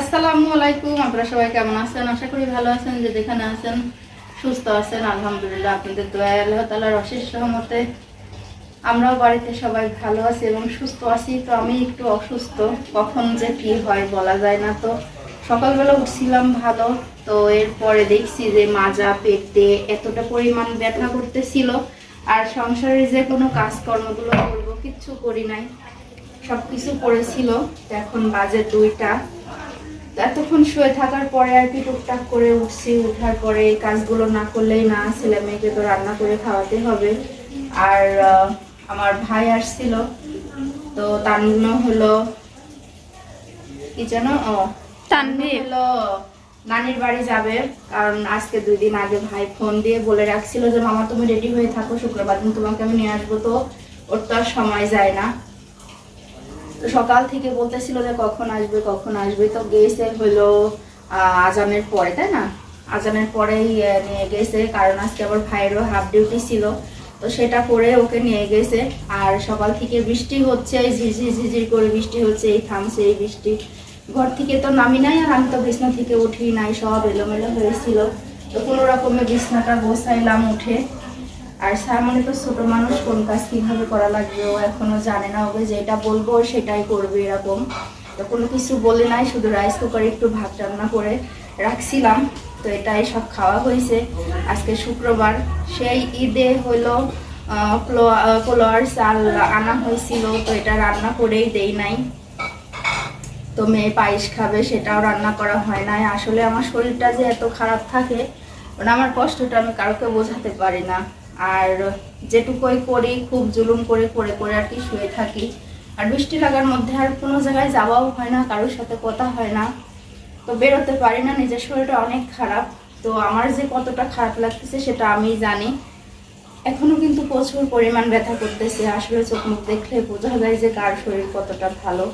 আসসালামু আলাইকুম, আপনারা সবাই কেমন আছেন? আশা করি ভালো আছেন, যে যেখানে আছেন, সুস্থ আছেন, আলহামদুলিল্লাহ। আপনাদের দয়া আল্লাহ তালার অশেষ সহমতে আমরাও বাড়িতে সবাই ভালো আছি এবং সুস্থ আছি। তো আমি একটু অসুস্থ, কখন যে কি হয় বলা যায় না তো। সকালবেলা উঠছিলাম ভালো, তো এরপরে দেখছি যে মাজা, পেটে এতটা পরিমাণ ব্যথা করতেছিল। আর সংসারে যে কোনো কাজকর্মগুলো করব, কিচ্ছু করি নাই। সব কিছু তো এখন বাজে দুইটা। এতক্ষণ শুয়ে থাকার পরে আর কি টুকটাক করে উঠছি উঠার পরে এই কাজগুলো না করলেই না ছেলে মেয়েকে তো রান্না করে খাওয়াতে হবে। আর আমার ভাই আসছিল তো তার হলো কি যেন ও। হলো নানির বাড়ি যাবে কারণ আজকে দুই দিন আগে ভাই ফোন দিয়ে বলে রাখছিল যে মামা তুমি রেডি হয়ে থাকো শুক্রবার দিন তোমাকে আমি নিয়ে আসব। তো ওর তো আর সময় যায় না। সকাল থেকে বলতেছিল যে কখন আসবে কখন আসবে। তো গেছে হলো আজানের পরে, তাই না? আজানের পরেই নিয়ে গেছে। কারণ আজকে আবার ভাইয়েরও হাফ ডিউটি ছিল। তো সেটা করে ওকে নিয়ে গেছে। আর সকাল থেকে বৃষ্টি হচ্ছে, এই ঝিরঝির ঝিরঝির করে বৃষ্টি হচ্ছে, এই থামছে, এই বৃষ্টি। ঘর থেকে তো নামি নাই আর আমি তো বিছনা থেকে উঠি নাই, সব এলোমেলো হয়েছিল। তো কোনো রকমে বিছনাটা বসাইলাম উঠে। আর সামনে তো ছোট মানুষ কোন কাজ কীভাবে করা লাগবে, ও এখনও জানে না ওকে, যেটা বলব সেটাই করবে এরকম। তো কোনো কিছু বলে নাই, শুধু রাইস কুকারে একটু ভাত রান্না করে রাখছিলাম, তো এটাই সব খাওয়া হয়েছে। আজকে শুক্রবার, সেই ঈদে হলো পোলোয়ার চাল আনা হয়েছিল, তো এটা রান্না করেই দেই নাই। তো মেয়ে পায়েস খাবে, সেটাও রান্না করা হয় নাই। আসলে আমার শরীরটা যে এত খারাপ থাকে মানে আমার কষ্টটা আমি কাউকে বোঝাতে পারি না। আর যেটুকুই করি, খুব জুলুম করে করে করে আর কি শুয়ে থাকি। আর বৃষ্টি লাগার মধ্যে আর কোনো জায়গায় যাওয়াও হয় না, কারোর সাথে কথা হয় না। তো বেরোতে পারি না, নিজের শরীরটা অনেক খারাপ। তো আমার যে কতটা খারাপ লাগতেছে সেটা আমি জানি। এখনও কিন্তু প্রচুর পরিমাণ ব্যথা করতেছে, আসলে চোখ মুখ দেখলে বোঝা যায় যে কার শরীর কতটা ভালো।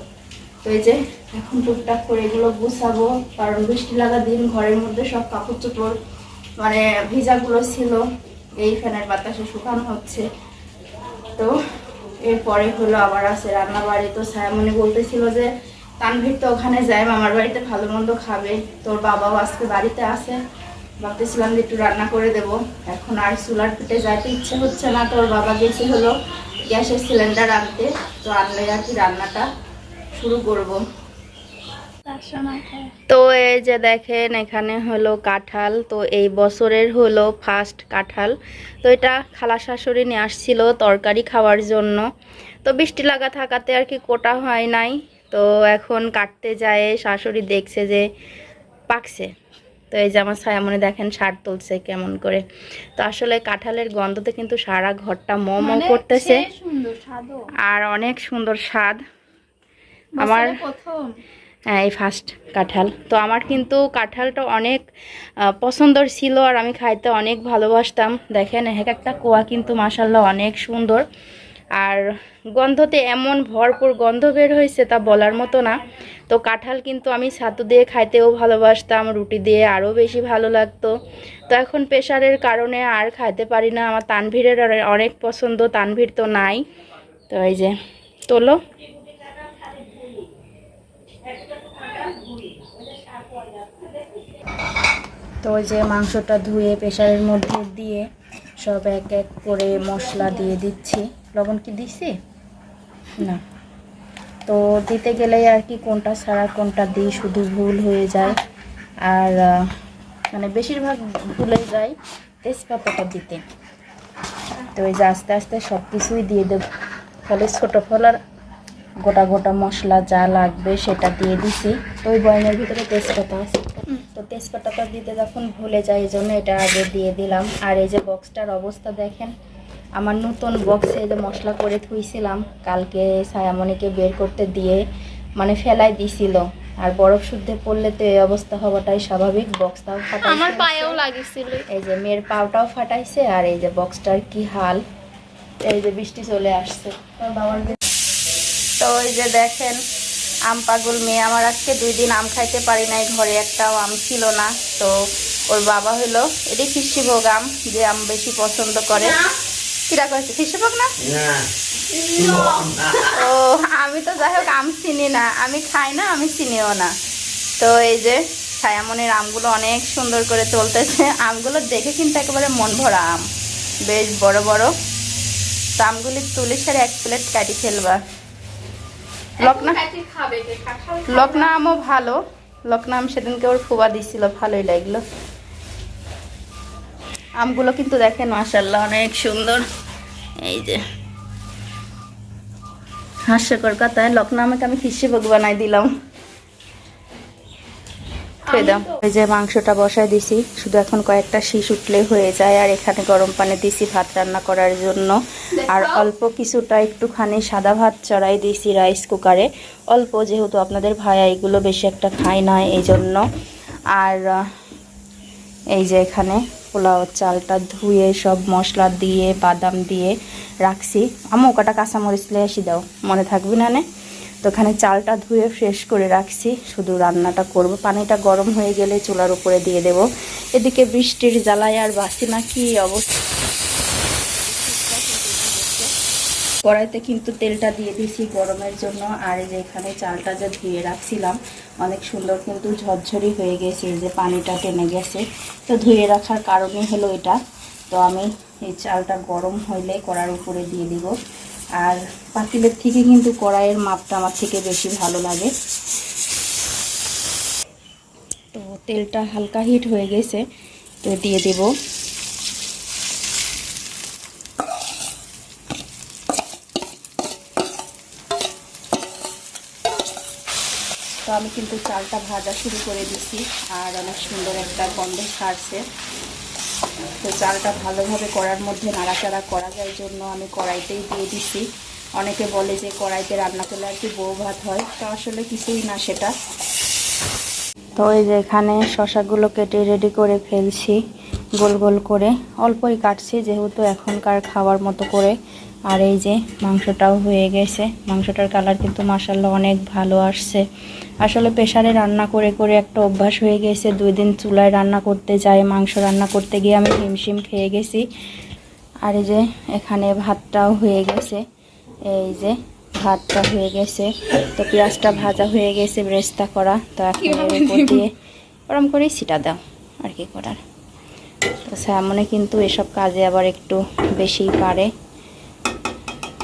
তো এই যে এখন টুকটাক করে এগুলো গুছাবো, কারণ বৃষ্টি লাগা দিন ঘরের মধ্যে সব কাপড় চোপড় মানে ভিজাগুলো ছিল। এই ফ্যানের বাতাসে শুকানো হচ্ছে। তো এরপরে হলো আবার আছে রান্না বাড়ি তো সায়ামনি বলতেছিল যে, তানভীর তো ওখানে যায়, মামার বাড়িতে ভালো মন্দ খাবে। তোর বাবাও আজকে বাড়িতে আছে। ভাবতেছিলাম যে একটু রান্না করে দেব। এখন আর চুলার পিঠে যাইতে ইচ্ছে হচ্ছে না। তোর বাবা গেছে হলো গ্যাসের সিলিন্ডার আনতে। তো আনলে আর কি রান্নাটা শুরু করব। তো এই যে দেখেন এখানে হলো কাঁঠাল। তো এই বছরের হলো ফার্স্ট কাঁঠাল। তো এটা খালা শাশুড়ি নিয়ে আসছিল তরকারি খাওয়ার জন্য। তো বৃষ্টি লাগা থাকাতে আর কি কোটা হয় নাই। তো এখন কাটতে যায় শাশুড়ি দেখছে যে পাকছে। তো এই যে আমার ছায়ামনে দেখেন সার তুলছে কেমন করে। তো আসলে কাঁঠালের গন্ধতে কিন্তু সারা ঘরটা ম ম মানে করতেছে। আর অনেক সুন্দর স্বাদ। আমার প্রথম। এই ফার্স্ট কাঁঠাল। তো আমার কিন্তু কাঁঠালটা অনেক পছন্দর ছিল আর আমি খাইতে অনেক ভালোবাসতাম। দেখেন, এক একটা কোয়া কিন্তু মাসাল্লাহ অনেক সুন্দর। আর গন্ধতে এমন ভরপুর গন্ধ বের হয়েছে তা বলার মতো না। তো কাঁঠাল কিন্তু আমি ছাতু দিয়ে খাইতেও ভালোবাসতাম, রুটি দিয়ে আরও বেশি ভালো লাগতো। তো এখন প্রেশারের কারণে আর খাইতে পারি না। আমার তানভীরের অনেক পছন্দ, তানভীর তো নাই। তো এই যে, তোলো। তো ওই যে মাংসটা ধুয়ে প্রেশারের মধ্যে দিয়ে সব এক এক করে মশলা দিয়ে দিচ্ছি। লবণ কি দিছি? না। তো দিতে গেলেই আর কি কোনটা ছাড়া কোনটা দিই, শুধু ভুল হয়ে যায়। আর মানে বেশিরভাগ ভুলে যায় তেজপাতাটা দিতে। তো এই যে আস্তে আস্তে সব কিছুই দিয়ে দেব। ফলে ছোটো ফলার গোটা গোটা মশলা যা লাগবে সেটা দিয়ে দিছি। তো ওই বয়মের ভিতরে তেজপাতা আছে। তো তেজপাতাটা দিতে যখন ভুলে যায় এই জন্য এটা আগে দিয়ে দিলাম। আর এই যে বক্সটার অবস্থা দেখেন আমার নতুন বক্সে যে মশলা করে থুইছিলাম কালকে ছায়ামণিকে বের করতে দিয়ে মানে ফেলাই দিছিল। আর বরফ শুদ্ধে পড়লে তো এই অবস্থা হওয়াটাই স্বাভাবিক বক্সটাও ফাটাইছে। আমার পায়েও লাগিয়েছিল এই যে মেয়ের পাওটাও ফাটাইছে আর এই যে বক্সটার কি হাল এই যে বৃষ্টি চলে আসছে। তোর বাবার তো ওই যে দেখেন আম পাগল মেয়ে। আমার আজকে দুই দিন আম খাইতে পারি নাই ঘরে একটাও আম ছিল না। তো ওর বাবা হলো এটি কৃষিভোগ আম যে আম বেশি পছন্দ করে। কিরা করেছে কৃষিভোগ না? ও আমি তো যাই হোক আম চিনি না। আমি খাই না আমি চিনিও না। তো এই যে ছায়ামনের আমগুলো অনেক সুন্দর করে চলতেছে। আমগুলো দেখে কিন্তু একেবারে মন ভরা আম। বেশ বড় বড়। তো আমগুলি তুলে সেরে এক প্লেট কাটি ফেলবা। লকনা? লকনা আমও ভালো। লকনা আম সেদিনকে ওর ফুবা দিছিল ভালোই লাগল। আমগুলো কিন্তু দেখেন মাসাল্লাহ অনেক সুন্দর। এই যে। হাস্যকর কথায় লকনা আমাকে আমি খিসে ভোগ বানাই দিলাম। থুয়ে দাও। এই যে মাংসটা বসায় দিছি শুধু এখন কয়েকটা শীষ উঠলে হয়ে যায় আর এখানে গরম পানি দিছি ভাত রান্না করার জন্য। আর অল্প কিছুটা একটুখানি সাদা ভাত চড়াই দিছি রাইস কুকারে। অল্প যেহেতু আপনাদের ভাইয়া এগুলো বেশি একটা খায় না এই জন্য। আর এই যে এখানে পোলাও চালটা ধুয়ে সব মশলা দিয়ে বাদাম দিয়ে রাখছি। আমু কটা কাঁচামরিচ লে আসি দাও মনে থাকবি না নে? তো এখানে চালটা ধুয়ে ফ্রেশ করে রাখছি। শুধু রান্নাটা করব। পানিটা গরম হয়ে গেলে চুলার উপরে দিয়ে দেব। এদিকে বৃষ্টির জ্বালায় আর বাসি না, কি অবস্থা? কড়াইতে কিন্তু তেলটা দিয়ে দিয়েছি গরমের জন্য। আর এই যে এখানে চালটা যে ধুয়ে রাখছিলাম, অনেক সুন্দর কিন্তু ঝরঝরি হয়ে গেছে। যে পানিটা টেনে গেছে। তো ধুয়ে রাখার কারণই হলো এটা। তো আমি এই চালটা গরম হইলে কড়ার উপরে দিয়ে দিব। আর পাতিলের থেকে কিন্তু কড়াইয়ের মাপটা আমার থেকে বেশি ভালো লাগে। তো তেলটা হালকা হিট হয়ে গেছে, তো দিয়ে দেবো। তো আমি কিন্তু চালটা ভাজা শুরু করে দিছি, আর অনেক সুন্দর একটা গন্ধ ছাড়ছে তো চালটা ভালোভাবে করার মধ্যে নাড়াচাড়া করা যায় জন্য আমি কড়াইতেই দিয়ে দিচ্ছি অনেকে বলে যে কড়াইতে রান্না করলে আর কি বউ ভাত হয়, তো আসলে কিছুই না সেটা। তো এই যে এখানে শশাগুলো কেটে রেডি করে ফেলছি, গোল গোল করে। অল্পই কাটছি, যেহেতু এখনকার খাওয়ার মতো করে। আর এই যে মাংসটাও হয়ে গেছে। মাংসটার কালার কিন্তু মাসাল্লাহ অনেক ভালো আসছে। আসলে প্রেশারে রান্না করে করে একটা অভ্যাস হয়ে গেছে। দুই দিন চুলায় রান্না করতে যাই মাংস রান্না করতে গিয়ে আমি হিমশিম খেয়ে গেছি। আর এই যে এখানে ভাতটাও হয়ে গেছে। এই যে ভাতটা হয়ে গেছে। তো পেঁয়াজটা ভাজা হয়ে গেছে ব্রেস্তা করা। তো এখন দিয়ে ওরম করেই সিটা দাও আর কি করার। তো স্যামনে কিন্তু এসব কাজে আবার একটু বেশিই পারে।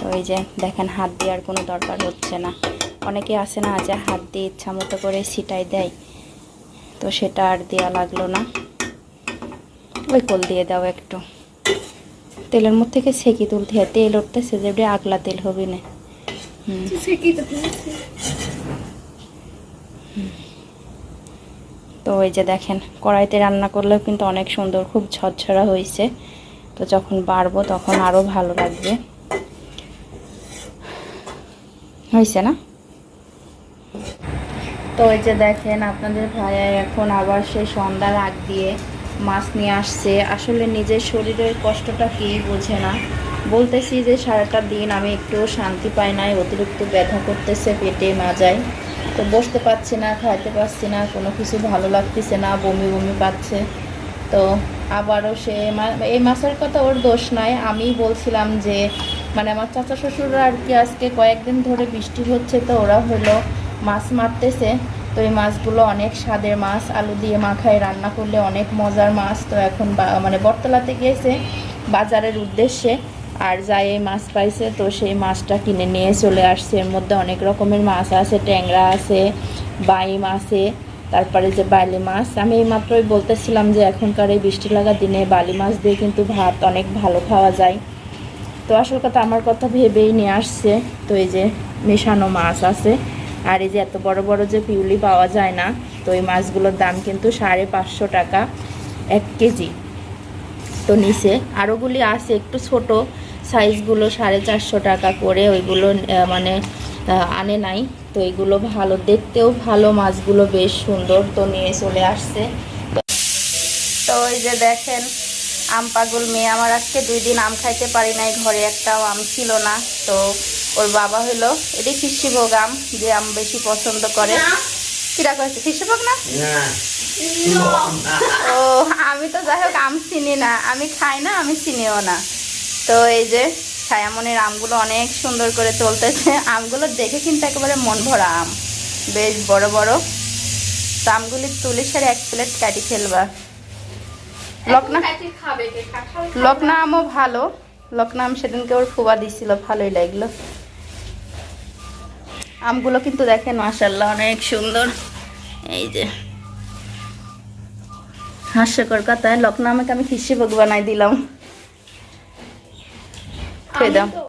তো এই যে দেখেন হাত দেওয়ার কোনো দরকার হচ্ছে না। অনেকে আছে না যে হাত দিয়ে ইচ্ছা মতো করে সিটাই দেয় তো সেটা আর দেওয়া লাগল না। ওই কোল দিয়ে দাও একটু। তেলের মধ্যে থেকে সেকি তুলতে হয়? তেল যে ওটা আগলা তেল হবে না। হুম। তো ওই যে দেখেন কড়াইতে রান্না করলেও কিন্তু অনেক সুন্দর খুব ঝরঝরা হয়েছে। তো যখন বাড়বো তখন আরও ভালো লাগবে। হয়েছে না? তো এই যে দেখেন, আপনাদের ভাইয়া এখন আবার সেই সন্ধ্যার আগ দিয়ে মাছ নিয়ে আসছে। আসলে নিজের শরীরের কষ্টটা কি বোঝে না। বলতেছি যে সারাটা দিন আমি একটু শান্তি পাই নাই, অতিরিক্ত ব্যথা করতেছে, পেটে মাজায় তো বসতে পারছি না, খাইতে পারছি না, কোনো কিছু ভালো লাগতেছে না, বমি বমি পাচ্ছে। তো আবারও সে এই মাছের কথা ওর দোষ নাই। আমি বলছিলাম যে মানে আমার চাচা শ্বশুররা আর কি আজকে কয়েকদিন ধরে বৃষ্টি হচ্ছে তো ওরা হলো মাছ মারতেছে। তো এই মাছগুলো অনেক স্বাদের মাছ, আলু দিয়ে মাখায়, রান্না করলে অনেক মজার মাছ তো এখন মানে বটতলাতে গিয়েছে বাজারের উদ্দেশ্যে। আর যাই এই মাছ পাইছে তো সেই মাছটা কিনে নিয়ে চলে আসছে। এর মধ্যে অনেক রকমের মাছ আছে, ট্যাংরা আছে, বাইম আছে, তারপরে যে বালি মাছ। আমি এই মাত্রই বলতেছিলাম যে এখনকার এই বৃষ্টি লাগা দিনে বালি মাছ দিয়ে কিন্তু ভাত অনেক ভালো খাওয়া যায়। তো আসল কথা আমার কথা ভেবেই নিয়ে আসছে, তো এই যে মেশানো মাছ আছে, আর এই যে এত বড় বড় যে পিউলি পাওয়া যায় না, তো এই মাছগুলোর দাম কিন্তু সাড়ে পাঁচশো টাকা এক কেজি। তো নিচে আরোগুলি আছে, একটু ছোট সাইজগুলো সাড়ে চারশো টাকা করে, ওইগুলো মানে আনে নাই। তো এইগুলো ভালো, দেখতেও ভালো, মাছগুলো বেশ সুন্দর, তো নিয়ে চলে আসছে। তো ওই যে দেখেন আম পাগল মেয়ে। আমার আজকে দুই দিন আম খাইতে পারি নাই ঘরে একটাও আম ছিল না। তো ওর বাবা হলো এটি কৃষিভোগ আম যে আম বেশি পছন্দ করে। কিরা করেছে কৃষিভোগ না? ও আমি তো যাই হোক আম চিনি না। আমি খাই না আমি চিনিও না। তো এই যে ছায়ামনের আমগুলো অনেক সুন্দর করে চলতেছে। আমগুলো দেখে কিন্তু একেবারে মন ভরা আম। বেশ বড় বড়। তো আমগুলি তুলে সেরে এক প্লেট কাটি ফেলবা। লকনা? লকনা আমও ভালো। লকনা আম সেদিনকে ওর ফুবা দিছিল ভালোই লাগল। আমগুলো কিন্তু দেখেন মাসাল্লাহ অনেক সুন্দর। এই যে। হাস্যকর কথায় লকনা আমাকে আমি খিসি ভোগ বানাই দিলাম। খেয়ে দাও।